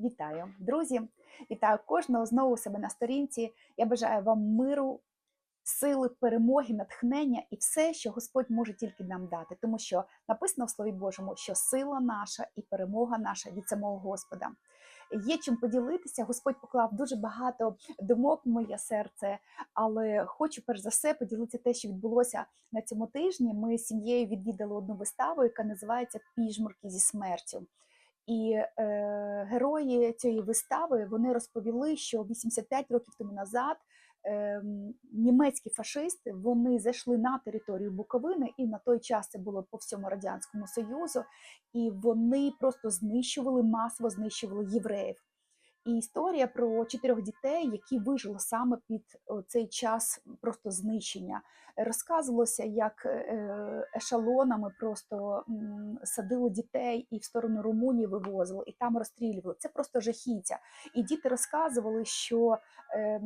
Вітаю, друзі! Вітаю кожного знову себе на сторінці. Я бажаю вам миру, сили, перемоги, натхнення і все, що Господь може тільки нам дати, тому що написано в Слові Божому, що сила наша і перемога наша від самого Господа. Є чим поділитися. Господь поклав дуже багато думок в моє серце, але хочу перш за все поділитися те, що відбулося на цьому тижні. Ми з сім'єю відвідали одну виставу, яка називається Піжмурки зі смертю. І е, герої цієї вистави вони розповіли, що 85 років тому назад е, німецькі фашисти вони зайшли на територію Буковини, і на той час це було по всьому радянському союзу, і вони просто знищували масово знищували євреїв. І історія про чотирьох дітей, які вижили саме під цей час просто знищення. Розказувалося, як е, ешалонами просто садили дітей і в сторону Румунії вивозили, і там розстрілювали. Це просто жахіття. І діти розказували, що е,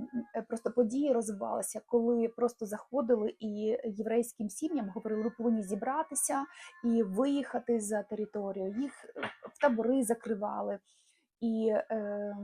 просто події розвивалися, коли просто заходили і єврейським сім'ям говорили, ви повинні зібратися і виїхати за територію. Їх в табори закривали. І е,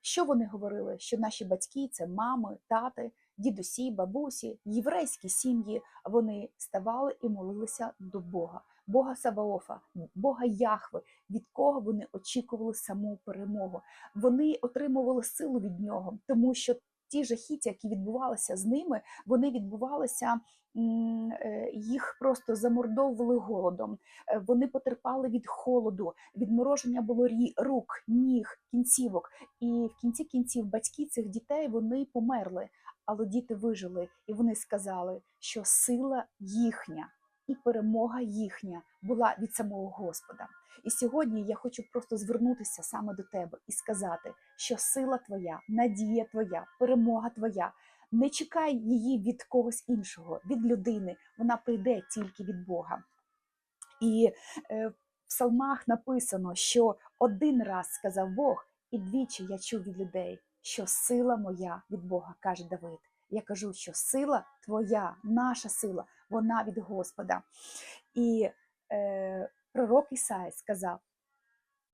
що вони говорили? Що наші батьки це мами, тати, дідусі, бабусі, єврейські сім'ї, вони ставали і молилися до Бога, Бога Саваофа, Бога Яхви, від кого вони очікували саму перемогу. Вони отримували силу від нього, тому що ті жахіття, які відбувалися з ними, вони відбувалися. Е, їх просто замордовували голодом, е, вони потерпали від холоду, відмороження було рук, ніг, кінцівок. І в кінці кінців батьки цих дітей вони померли, але діти вижили, і вони сказали, що сила їхня і перемога їхня була від самого Господа. І сьогодні я хочу просто звернутися саме до тебе і сказати, що сила твоя, надія твоя, перемога твоя. Не чекай її від когось іншого, від людини. Вона прийде тільки від Бога. І е, в псалмах написано, що один раз сказав Бог, і двічі я чув від людей, що сила моя від Бога, каже Давид. Я кажу, що сила твоя, наша сила, вона від Господа. І е, пророк Ісай сказав: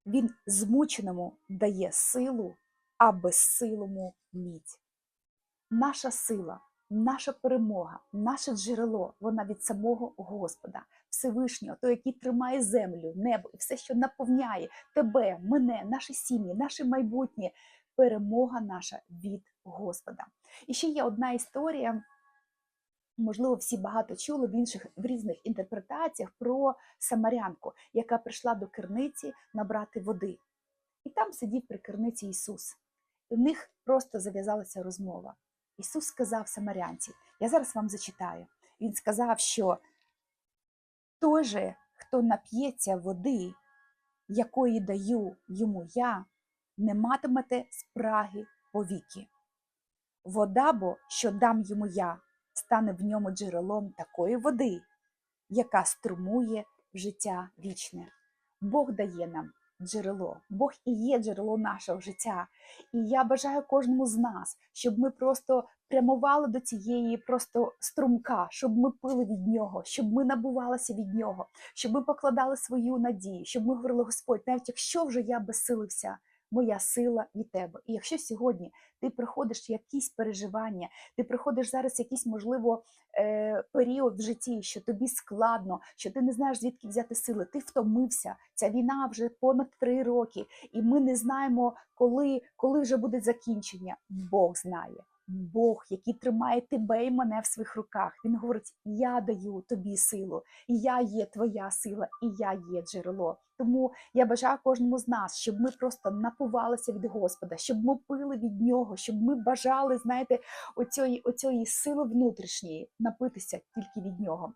Він змученому дає силу, а безсилому міць. Наша сила, наша перемога, наше джерело, вона від самого Господа, Всевишнього, той, який тримає землю, небо і все, що наповняє тебе, мене, наші сім'ї, наше майбутнє. Перемога наша від Господа. І ще є одна історія. Можливо, всі багато чули в інших в різних інтерпретаціях про самарянку, яка прийшла до керниці набрати води. І там сидів при керниці Ісус. І в них просто зав'язалася розмова. Ісус сказав Самарянці, я зараз вам зачитаю. Він сказав, що той же, хто нап'ється води, якої даю йому я, не матимете спраги повіки. Вода бо, що дам йому я, стане в ньому джерелом такої води, яка струмує життя вічне. Бог дає нам джерело, Бог і є джерело нашого життя. І я бажаю кожному з нас, щоб ми просто прямували до цієї просто струмка, щоб ми пили від нього, щоб ми набувалися від нього, щоб ми покладали свою надію, щоб ми говорили, Господь, навіть якщо вже я безсилився, моя сила від тебе. І якщо сьогодні ти приходиш якісь переживання, ти приходиш зараз якийсь, можливо, е, період в житті, що тобі складно, що ти не знаєш, звідки взяти сили, ти втомився. Ця війна вже понад три роки, і ми не знаємо, коли, коли вже буде закінчення. Бог знає. Бог, який тримає тебе і мене в своїх руках. Він говорить: Я даю тобі силу, і я є твоя сила, і я є джерело. Тому я бажаю кожному з нас, щоб ми просто напувалися від Господа, щоб ми пили від нього, щоб ми бажали, знаєте, оцієї, оцієї сили внутрішньої напитися тільки від нього.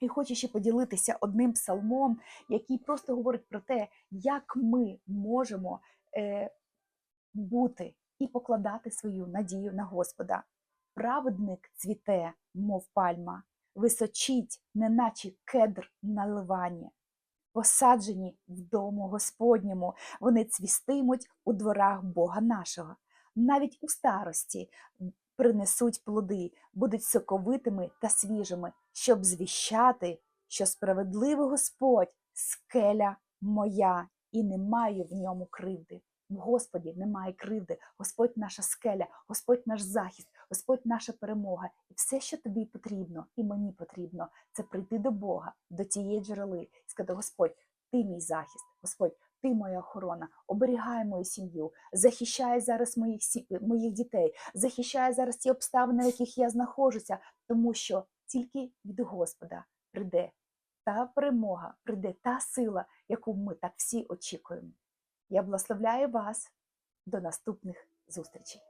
І хочу ще поділитися одним псалмом, який просто говорить про те, як ми можемо е, бути і покладати свою надію на Господа. Праведник цвіте, мов пальма, височить, неначе кедр на ливані. Посаджені в дому Господньому, вони цвістимуть у дворах Бога нашого. Навіть у старості принесуть плоди, будуть соковитими та свіжими, щоб звіщати, що справедливий Господь скеля моя і немає в ньому кривди. В Господі немає кривди. Господь наша скеля, Господь наш захист, Господь наша перемога. І все, що тобі потрібно, і мені потрібно, це прийти до Бога, до тієї джерели, і сказати: Господь, ти мій захист, Господь, ти моя охорона, оберігай мою сім'ю, захищай зараз моїх сі- моїх дітей, захищай зараз ті обставини, в яких я знаходжуся, тому що тільки від Господа прийде та перемога, прийде та сила, яку ми так всі очікуємо. Я благословляю вас до наступних зустрічей.